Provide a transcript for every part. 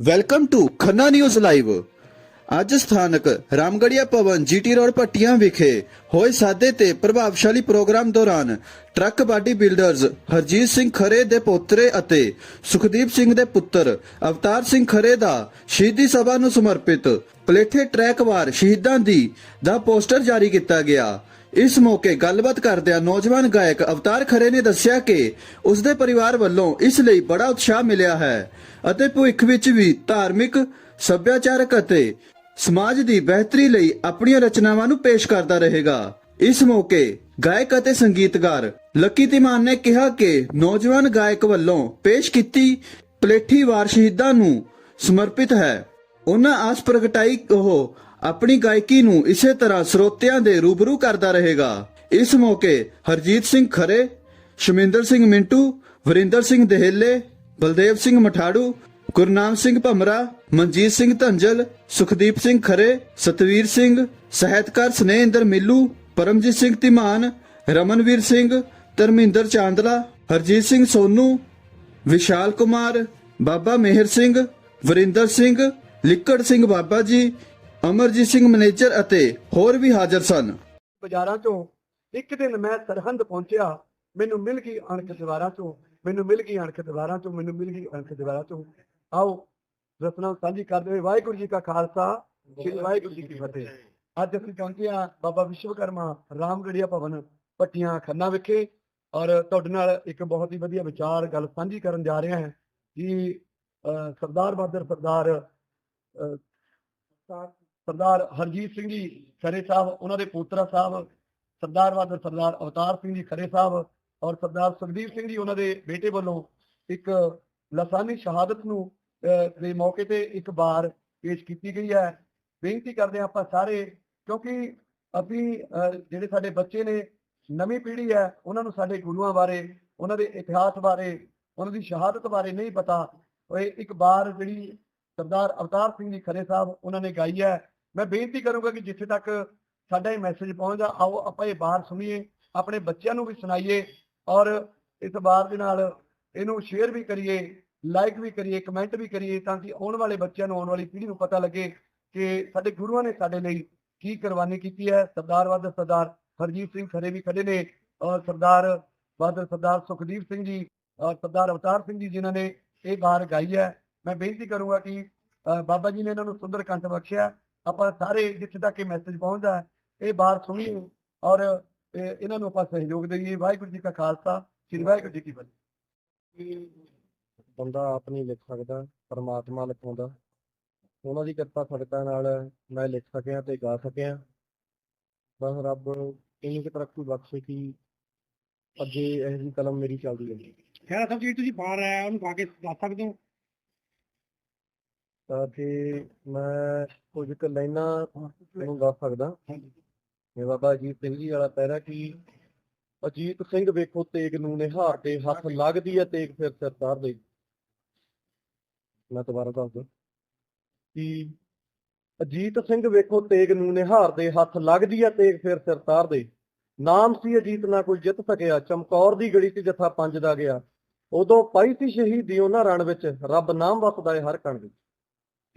Welcome to Khanna news live ਅੱਜ ਸਥਾਨਕ ਰਾਮਗੜੀਆ ਭਵਨ GT road ਪੱਟੀਆਂ ਵਿਖੇ ਹੋਏ ਸਾਦੇ ਤੇ ਪ੍ਰਭਾਵਸ਼ਾਲੀ ਪ੍ਰੋਗਰਾਮ ਦੌਰਾਨ truck body builders Harjit Singh Khare ਦੇ ਪੋਤਰੇ ਅਤੇ ਸੁਖਦੀਪ ਸਿੰਘ ਦੇ ਪੁੱਤਰ ਅਵਤਾਰ ਸਿੰਘ ਖਰੇ ਦਾ ਸ਼ਹੀਦੀ ਸਭਾ ਨੂੰ ਸਮਰਪਿਤ ਪਲੇਠੇ ਟਰੈਕ ਵਾਰ ਸ਼ਹੀਦਾਂ ਦੀ ਦਾ ਪੋਸਟਰ ਜਾਰੀ ਕੀਤਾ ਗਿਆ। ਇਸ ਮੌਕੇ ਗੱਲਬਾਤ ਕਰਦਿਆਂ ਨੌਜਵਾਨ ਗਾਇਕ ਅਵਤਾਰ ਖਰੇ ਨੇ ਦੱਸਿਆ ਕਿ ਉਸ ਦੇ ਪਰਿਵਾਰ ਵੱਲੋਂ ਇਸ ਲਈ ਬੜਾ ਉਤਸ਼ਾਹ ਮਿਲਿਆ ਹੈ ਅਤੇ ਭਵਿੱਖ ਵਿੱਚ ਵੀ ਧਾਰਮਿਕ, ਸੱਭਿਆਚਾਰਕ ਅਤੇ ਸਮਾਜ ਦੀ ਬਿਹਤਰੀ ਲਈ ਆਪਣੀਆਂ ਰਚਨਾਵਾਂ ਨੂੰ ਪੇਸ਼ ਕਰਦਾ ਰਹੇਗਾ। ਇਸ ਮੌਕੇ ਗਾਇਕ ਅਤੇ ਸੰਗੀਤਕਾਰ ਲੱਕੀ ਤਿਮਾਨ ਨੇ ਕਿਹਾ ਕਿ ਨੌਜਵਾਨ ਗਾਇਕ ਵੱਲੋਂ ਪੇਸ਼ ਕੀਤੀ ਪਲੇਠੀ ਵਾਰ ਸ਼ਹੀਦਾਂ ਨੂੰ ਸਮਰਪਿਤ ਹੈ। ਉਹਨਾਂ ਆਸ ਪ੍ਰਗਟਾਈ, ਉਹ ਆਪਣੀ ਗਾਇਕੀ ਨੂੰ ਇਸੇ ਤਰ੍ਹਾਂ ਸਰੋਤਿਆਂ ਦੇ ਰੂਬਰੂ ਕਰਦਾ ਰਹੇਗਾ। ਇਸ ਮੌਕੇ ਹਰਜੀਤ ਸਿੰਘ ਖਰੇ, ਸ਼ਮਿੰਦਰ ਸਿੰਘ ਮਿੰਟੂ, ਵਰਿੰਦਰ ਸਿੰਘ ਦਹੇਲੇ, ਬਲਦੇਵ ਸਿੰਘ ਮਠਾੜੂ, ਗੁਰਨਾਮ ਸਿੰਘ ਭਮਰਾ, ਮਨਜੀਤ ਸਿੰਘ ਧੰਜਲ, ਸੁਖਦੀਪ ਸਿੰਘ ਖਰੇ, ਸਤਵੀਰ ਸਿੰਘ, ਸਹਿਤਕਾਰ ਸਨੇਹਿੰਦਰ ਮਿੱਲੂ, ਪਰਮਜੀਤ ਸਿੰਘ ਧੀਮਾਨ, ਰਮਨਵੀਰ ਸਿੰਘ, ਧਰਮਿੰਦਰ ਚਾਂਦਲਾ, ਹਰਜੀਤ ਸਿੰਘ ਸੋਨੂ, ਵਿਸ਼ਾਲ ਕੁਮਾਰ, ਬਾਬਾ ਮਿਹਰ ਸਿੰਘ, ਵਰਿੰਦਰ ਸਿੰਘ, ਲਿੱਕੜ ਸਿੰਘ ਬਾਬਾ ਜੀ ਅਮਰਜੀਤ ਸਿੰਘ ਮੈਨੇਜਰ ਅਤੇ ਹੋਰ ਵੀ ਹਾਜ਼ਰ ਸਨ। ਬਾਜ਼ਾਰਾਂ ਚੋਂ ਇੱਕ ਦਿਨ ਮੈਂ ਸਰਹੰਦ ਪਹੁੰਚਿਆ, ਮੈਨੂੰ ਮਿਲ ਗਈ ਅਣਖ ਦੀਵਾਰਾਂ ਚੋਂ, ਮੈਨੂੰ ਮਿਲ ਗਈ ਅਣਖ ਦੀਵਾਰਾਂ ਚੋਂ, ਮੈਨੂੰ ਮਿਲ ਗਈ ਅਣਖ ਦੀਵਾਰਾਂ ਚੋਂ। ਆਓ, ਰਸਨਾ ਸਾਂਝੀ ਕਰਦੇ ਹੋਏ ਵਾਹਿਗੁਰੂ ਜੀ ਕਾ ਖਾਲਸਾ, ਸ੍ਰੀ ਵਾਹਿਗੁਰੂ ਜੀ ਕੀ ਫਤਿਹ। ਅੱਜ ਅਸੀਂ ਪਹੁੰਚੇ ਹਾਂ ਬਾਬਾ ਵਿਸ਼ਵਕਰਮਾ ਰਾਮਗੜੀਆ ਭਵਨ, ਪੱਟੀਆਂ ਖੰਨਾ ਵਿਖੇ। ਔਰ ਤੁਹਾਡੇ ਨਾਲ ਇੱਕ ਬਹੁਤ ਹੀ ਵਧੀਆ ਵਿਚਾਰ, ਗੱਲ ਸਾਂਝੀ ਕਰਨ ਜਾ ਰਹੇ ਹਾਂ ਕਿ ਸਰਦਾਰ ਬਹਾਦਰ, ਸਰਦਾਰ ਸਰਦਾਰ ਹਰਜੀਤ ਸਿੰਘ ਜੀ ਖਰੇ ਸਾਹਿਬ ਉਹਨਾਂ ਦੇ ਪੋਤਰਾ ਸਾਹਿਬ ਸਰਦਾਰ ਬਹਾਦਰ ਸਰਦਾਰ ਅਵਤਾਰ ਸਿੰਘ ਜੀ ਖਰੇ ਸਾਹਿਬ ਔਰ ਸਰਦਾਰ ਸੁਖਦੀਪ ਸਿੰਘ ਜੀ ਉਹਨਾਂ ਦੇ ਬੇਟੇ ਵੱਲੋਂ ਇੱਕ ਲਸਾਨੀ ਸ਼ਹਾਦਤ ਨੂੰ ਅਹ, ਦੇ ਮੌਕੇ ਤੇ ਇੱਕ ਵਾਰ ਪੇਸ਼ ਕੀਤੀ ਗਈ ਹੈ। ਬੇਨਤੀ ਕਰਦੇ ਹਾਂ ਆਪਾਂ ਸਾਰੇ ਕਿਉਂਕਿ ਅਸੀਂ ਅਹ, ਜਿਹੜੇ ਸਾਡੇ ਬੱਚੇ ਨੇ ਨਵੀਂ ਪੀੜ੍ਹੀ ਹੈ ਉਹਨਾਂ ਨੂੰ ਸਾਡੇ ਗੁਰੂਆਂ ਬਾਰੇ ਉਹਨਾਂ ਦੇ ਇਤਿਹਾਸ ਬਾਰੇ ਉਹਨਾਂ ਦੀ ਸ਼ਹਾਦਤ ਬਾਰੇ ਨਹੀਂ ਪਤਾ। ਉਹ ਇਹ ਇੱਕ ਵਾਰ ਜਿਹੜੀ ਸਰਦਾਰ ਅਵਤਾਰ ਸਿੰਘ ਜੀ ਖਰੇ ਸਾਹਿਬ ਉਹਨਾਂ ਨੇ ਗਾਈ ਹੈ ਮੈਂ ਬੇਨਤੀ ਕਰੂੰਗਾ ਕਿ ਜਿੱਥੇ ਤੱਕ ਸਾਡਾ ਇਹ ਮੈਸੇਜ ਪਹੁੰਚਦਾ ਆਓ ਆਪਾਂ ਇਹ ਬਾਹਰ ਸੁਣੀਏ ਆਪਣੇ ਬੱਚਿਆਂ ਨੂੰ ਵੀ ਸੁਣਾਈਏ ਔਰ ਇਸ ਬਾਰ ਦੇ ਨਾਲ ਇਹਨੂੰ ਸ਼ੇਅਰ ਵੀ ਕਰੀਏ ਲਾਈਕ ਵੀ ਕਰੀਏ ਕਮੈਂਟ ਵੀ ਕਰੀਏ ਤਾਂ ਕਿ ਆਉਣ ਵਾਲੇ ਬੱਚਿਆਂ ਨੂੰ ਆਉਣ ਵਾਲੀ ਪੀੜ੍ਹੀ ਨੂੰ ਪਤਾ ਲੱਗੇ ਕਿ ਸਾਡੇ ਗੁਰੂਆਂ ਨੇ ਸਾਡੇ ਲਈ ਕੀ ਕੁਰਬਾਨੀ ਕੀਤੀ ਹੈ। ਸਰਦਾਰ ਬਹਾਦਰ ਸਰਦਾਰ ਹਰਜੀਤ ਸਿੰਘ ਖਰੇ ਵੀ ਖੜੇ ਨੇ ਔਰ ਸਰਦਾਰ ਬਹਾਦਰ ਸਰਦਾਰ ਸੁਖਦੀਪ ਸਿੰਘ ਜੀ ਔਰ ਸਰਦਾਰ ਅਵਤਾਰ ਸਿੰਘ ਜੀ ਜਿਨ੍ਹਾਂ ਨੇ ਇਹ ਬਾਰ ਗਾਈ ਹੈ। ਮੈਂ ਬੇਨਤੀ ਕਰੂੰਗਾ ਕਿ ਅ, ਬਾਬਾ ਜੀ ਨੇ ਇਹਨਾਂ ਨੂੰ ਸੁੰਦਰ ਕੰਠ ਬਖਸ਼ਿਆ। ਆਪਾਂ ਸਾਰੇ ਜਿੱਥੇ ਤੱਕ ਇਹ ਮੈਸੇਜ ਪਹੁੰਚਦਾ ਹੈ ਇਹ ਬਾਰ ਸੁਣੀਏ ਔਰ ਇਹ- ਇਹਨਾਂ ਨੂੰ ਆਪਾਂ ਸਹਿਯੋਗ ਦੇਈਏ। ਵਾਹਿਗੁਰੂ ਜੀ ਕਾ ਖਾਲਸਾ ਸ੍ਰੀ ਵਾਹਿਗੁਰੂ ਜੀ ਕੀ ਫਤਿਹ। ਬੰਦਾ ਆਪ ਨਹੀਂ ਲਿਖ ਸਕਦਾ ਪਰਮਾਤਮਾ ਲਿਖਾਉਂਦਾ। ਉਹਨਾਂ ਦੀ ਕਿਰਪਾ ਸਦਕਾ ਨਾਲ ਮੈਂ ਲਿਖ ਸਕਿਆ ਤੇ ਗਾ ਸਕਿਆ। ਬਸ ਰੱਬ ਇੰਨੀ ਕੁ ਤਰੱਕੀ ਬਖਸ਼ੇ ਕਿ ਅੱਗੇ ਇਹ ਜੀ ਕਲਮ ਮੇਰੀ ਚੱਲਦੀ ਰਹੇ। ਖੈਰ ਸਾਹਿਬ ਜੀ ਤੁਸੀਂ ਬਾਹਰ ਆਇਆ ਉਹਨੂੰ ਗਾ ਕੇ ਦੱਸ ਸਕਦੇ ਹੋ। ਤਾਂ ਤੇ ਮੈਂ ਕੁਝ ਕੁ ਲਾਈਨਾਂ ਨੂੰ ਗਾ ਸਕਦਾ। ਇਹ ਬਾਬਾ ਅਜੀਤ ਸਿੰਘ ਜੀ ਵਾਲਾ ਪਹਿਰਾ ਕਿ ਅਜੀਤ ਸਿੰਘ ਵੇਖੋ ਤੇਗ ਨੂੰ ਨਿਹਾਰ ਦੇ ਹੱਥ ਲੱਗਦੀ ਹੈ ਤੇਗ ਫਿਰ ਸਿਰ ਤਾਰਦੇ ਮੈਂ ਦੁਬਾਰਾ ਦੱਸਦਾ ਕਿ ਅਜੀਤ ਸਿੰਘ ਵੇਖੋ ਤੇਗ ਨੂੰ ਨਿਹਾਰ ਦੇ ਹੱਥ ਲੱਗਦੀ ਹੈ ਤੇਗ ਫਿਰ ਸਿਰ ਤਾਰਦੇ ਨਾਮ ਸੀ ਅਜੀਤ ਨਾ ਕੋਈ ਜਿੱਤ ਸਕਿਆ, ਚਮਕੌਰ ਦੀ ਗੜੀ ਤੇ ਜਥਾ ਪੰਜ ਦਾ ਗਿਆ। ਉਦੋਂ ਪਾਈ ਸੀ ਸ਼ਹੀਦੀ ਉਹਨਾਂ ਰਣ ਵਿੱਚ, ਰੱਬ ਨਾਮ ਵਸਦਾ ਹੈ ਹਰ ਕਣ ਵਿੱਚ।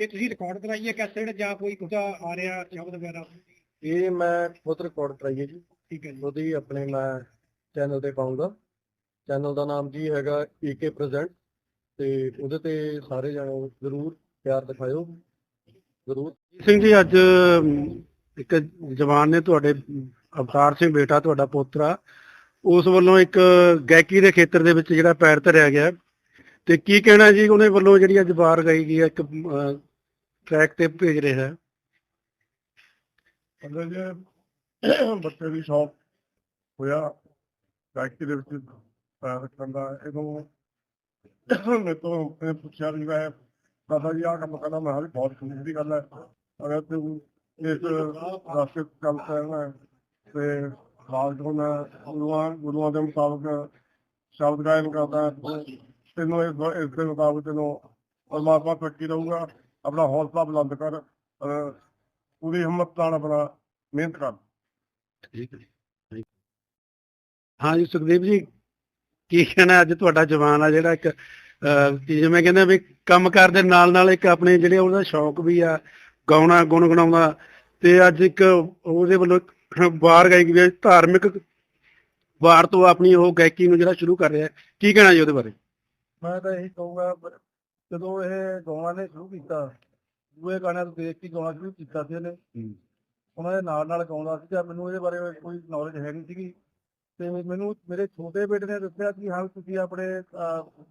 ਕਿ ਤੁਸੀਂ ਰਿਕਾਰਡ ਕਰਾਈ ਹੈ ਕੈਸੇਟ ਜਾਂ ਕੋਈ ਕੁਝ ਆ ਰਿਹਾ ਸ਼ਬਦ ਵਗੈਰਾ? ਇਹ ਮੈਂ ਖੁਦ ਰਿਕਾਰਡ ਕਰਾਈ ਹੈ ਜੀ। ਠੀਕ ਹੈ ਜੀ। ਉਹਦੀ ਆਪਣੇ ਮੈਂ ਚੈਨਲ ਤੇ ਪਾਉਂਗਾ ਚੈਨਲ ਦਾ ਨਾਮ ਜੀ ਹੈਗਾ ਏਕੇ ਪ੍ਰੈਜ਼ੈਂਟ ਤੇ ਉਹਦੇ ਤੇ ਸਾਰੇ ਜਣੇ ਜ਼ਰੂਰ ਪਿਆਰ ਦਿਖਾਇਓ। ਜ਼ਰੂਰ। ਸਿੰਘ ਜੀ ਅੱਜ ਇੱਕ ਜਵਾਨ ਨੇ ਤੁਹਾਡੇ ਅਵਤਾਰ ਸਿੰਘ ਬੇਟਾ ਤੁਹਾਡਾ ਪੋਤਰਾ। ਉਸ ਵੱਲੋਂ ਇੱਕ ਗਾਇਕੀ ਦੇ ਖੇਤਰ ਦੇ ਵਿੱਚ ਜਿਹੜਾ ਪੈਰ ਧਰਿਆ ਗਿਆ। ਤੇ ਕੀ ਕਹਿਣਾ ਜੀ ਉਹਨੇ ਵੱਲੋਂ ਜਿਹੜੀ ਅੱਜ ਬਾਰ ਗਈ ਗਈ ਹੈ ਇੱਕ ਟਰੈਕ ਤੇ ਭੇਜ ਰਿਹਾ। ਹੈ ਅੰਦਰ ਜੇ, ਬੱਚੇ ਦੀ ਸ਼ੌਕ ਹੋਇਆ, ਗਾਇਕੀ ਦੇ ਵਿੱਚ ਪੈਰ ਰੱਖਣ ਦਾ ਇਹਨੂੰ ਮੇਰੇ ਤੋਂ ਇਹ ਪੁੱਛਿਆ ਵੀ ਮੈਂ, ਦਾਦਾ ਜੀ ਆਹ ਕੰਮ ਕਰਨਾ, ਮੈਂ ਕਿਹਾ ਬਹੁਤ ਖੁਸ਼ੀ ਦੀ ਗੱਲ ਹੈ। ਅਗਰ ਤੂੰ ਇਸ ਰਸਤੇ ਤੇ ਚੱਲ ਤੇ ਖਾਸ ਗੁਰੂਆਂ ਗੁਰੂਆਂ ਦੇ ਮੁਤਾਬਕ ਸ਼ਬਦ ਗਾਇਨ ਕਰਦਾ ਤੈਨੂੰ ਇਸ ਦੇ ਮੁਤਾਬਕ ਤੈਨੂੰ ਪਰਮਾਤਮਾ ਤੱਕੀ ਰਹੂਗਾ ਆਪਣਾ ਹੌਸਲਾ ਬੁਲੰਦ ਕਰ ਪੂਰੀ ਹਿੰਮਤ ਨਾਲ ਆਪਣਾ ਮਿਹਨਤ ਕਰ। ਠੀਕ ਹੈ ਹਾਂ। ਜੀ ਸੁਖਦੇਵ ਜੀ ਕੀ ਕਹਿਣਾ ਅੱਜ ਤੁਹਾਡਾ ਜਵਾਨ ਆ ਜਿਹੜਾ ਇੱਕ ਜਿਵੇਂ ਕਹਿੰਦੇ ਵੀ ਕੰਮਕਾਰ ਦੇ ਨਾਲ ਨਾਲ ਇੱਕ ਆਪਣੇ ਜਿਹੜੇ ਉਹਦਾ ਸ਼ੌਕ ਵੀ ਆ ਗਾਉਣਾ ਗੁਣਗੁਣਾਉਣਾ ਤੇ ਅੱਜ ਇੱਕ ਉਹਦੇ ਵੱਲੋਂ ਵਾਰ ਗਾਇਕੀ ਵੀ ਧਾਰਮਿਕ ਵਾਰ ਤੋਂ ਆਪਣੀ ਉਹ ਗਾਇਕੀ ਨੂੰ ਜਿਹੜਾ ਸ਼ੁਰੂ ਕਰ ਰਿਹਾ। ਕੀ ਕਹਿਣਾ ਜੀ ਉਹਦੇ ਬਾਰੇ? ਮੈਂ ਤਾਂ ਇਹੀ ਕਹੂੰਗਾ ਜਦੋਂ ਇਹ ਗਾਉਣਾ ਨੇ ਸ਼ੁਰੂ ਕੀਤਾ ਦੂਏ ਗਾਣਿਆਂ ਤੋਂ ਦੇਖ ਕੇ ਗਾਉਣਾ ਸ਼ੁਰੂ ਕੀਤਾ ਸੀ ਇਹਨੇ। ਉਹਨਾਂ ਦੇ ਨਾਲ ਨਾਲ ਗਾਉਂਦਾ ਸੀ ਤੇ ਮੈਨੂੰ ਇਹਦੇ ਬਾਰੇ ਕੋਈ ਨੌਲੇਜ ਹੈ ਨਹੀਂ ਸੀਗੀ। ਤੇ ਮੈਨੂੰ ਮੇਰੇ ਛੋਟੇ ਬੇਟੇ ਨੇ ਦੱਸਿਆ ਕਿ ਹਾਂ ਤੁਸੀਂ ਆਪਣੇ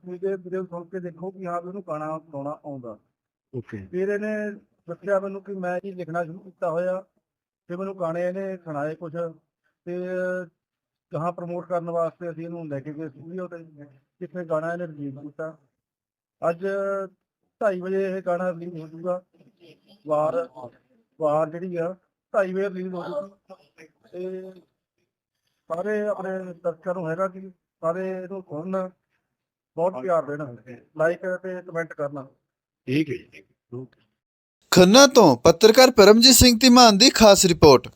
ਵੀਡੀਓ ਵੀਡੀਓ ਸੁਣ ਕੇ ਦੇਖੋ ਕਿ ਹਾਂ ਵੀ ਉਹਨੂੰ ਗਾਣਾ ਗਾਉਣਾ ਆਉਂਦਾ। ਓਕੇ। ਫਿਰ ਇਹਨੇ ਦੱਸਿਆ ਮੈਨੂੰ ਕਿ ਮੈਂ ਜੀ ਲਿਖਣਾ ਸ਼ੁਰੂ ਕੀਤਾ ਹੋਇਆ। ਤੇ ਮੈਨੂੰ ਗਾਣੇ ਇਹਨੇ ਸੁਣਾਏ ਕੁਝ ਤੇ ਕਹਾਂ ਪ੍ਰਮੋਟ ਕਰਨ ਵਾਸਤੇ ਅਸੀਂ ਇਹਨੂੰ ਲੈ ਕੇ ਗਏ ਸਟੂਡੀਓ ਤੇ ਜਿੱਥੇ ਗਾਣਾ ਇਹਨੇ ਰਿਲੀਜ਼ ਕੀਤਾ। ਅੱਜ 2:30 ਵਜੇ ਇਹ ਗਾਣਾ ਰਿਲੀਜ਼ ਹੋ ਜਾਊਗਾ। ਵਾਰ ਵਾਰ ਜਿਹੜੀ ਆ 2:30 ਵਜੇ ਰਿਲੀਜ਼ ਹੋ ਜਾਊਗੀ। ਤੇ ਸਾਰੇ ਆਪਣੇ ਦਰਸ਼ਕਾਂ ਨੂੰ ਹੈਗਾ ਕਿ ਸਾਰੇ ਇਹਨੂੰ ਸੁਣਨ ਬਹੁਤ ਪਿਆਰ ਦੇਣਾ। ਲਾਈਕ ਤੇ ਕਮੈਂਟ ਕਰਨਾ। ਠੀਕ ਹੈ ਜੀ। ਖੰਨਾ ਤੋਂ ਪੱਤਰਕਾਰ ਪਰਮਜੀਤ ਸਿੰਘ ਧੀਮਾਨ ਦੀ ਖਾਸ ਰਿਪੋਰਟ।